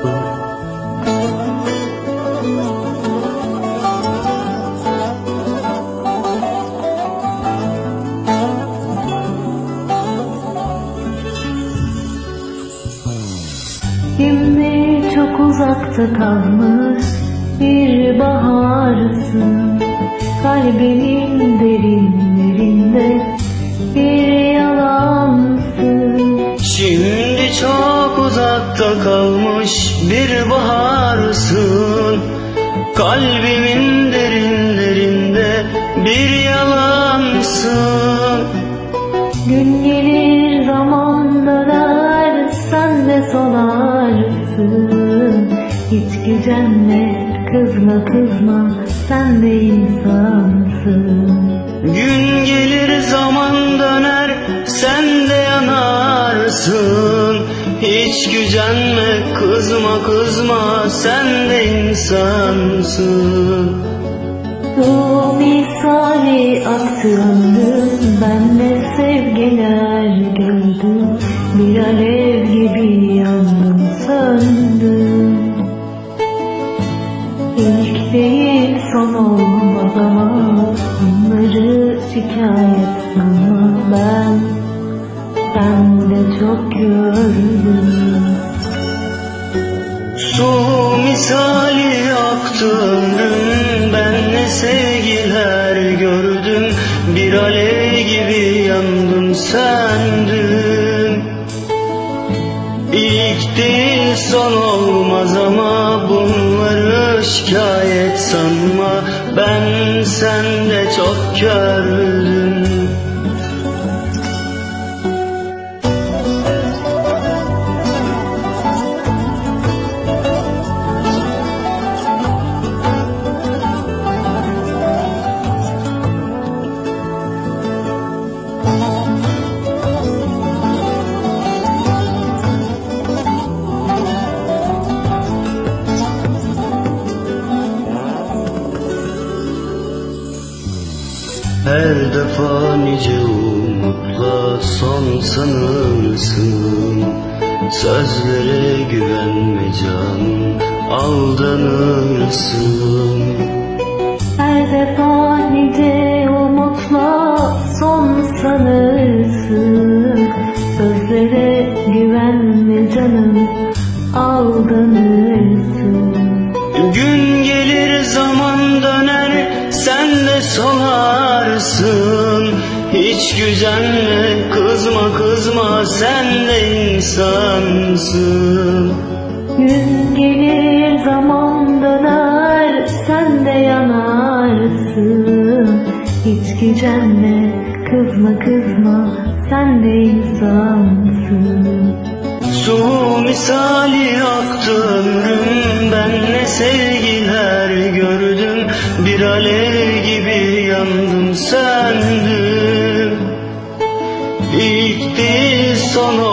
Şimdi çok uzakta kalmış bir baharsın Kalbimin kalmış bir baharsın. Kalbimin derinlerinde bir yalansın. Gün gelir zaman döner sen de solarsın Hiç gücenme kızma kızma sen de insansın. Gün gelir kızma kızma sen de insansın. Bu misali aktı ömrüm Ben de sevgiler gördüm. Bir alev gibi yandım söndüm İlk değil son olmaz ama Bunları şikayet sanma ben Sen de çok gördüm Su misali aktı ömrüm Ben ne sevgiler gördüm Bir alev gibi yandım söndüm İlk değil son olmaz ama Bunları şikayet sanma. Ben sende çok gördüm Her defa nice umutla son sanırsın. Sözlere güvenme can aldanırsın. Her defa nice umutla son sanırsın. Sözlere güvenme canım aldanırsın. Gün gelir zaman döner sen de solarsın Hiç gücenme kızma kızma sen de insansın. Gün gelir zaman döner sen de yanarsın. Hiç gücenme kızma kızma sen de insansın. Su misali aktı ömrüm Ben ne sevgiler gördüm. Bir alev yandım söndüm İlk değil son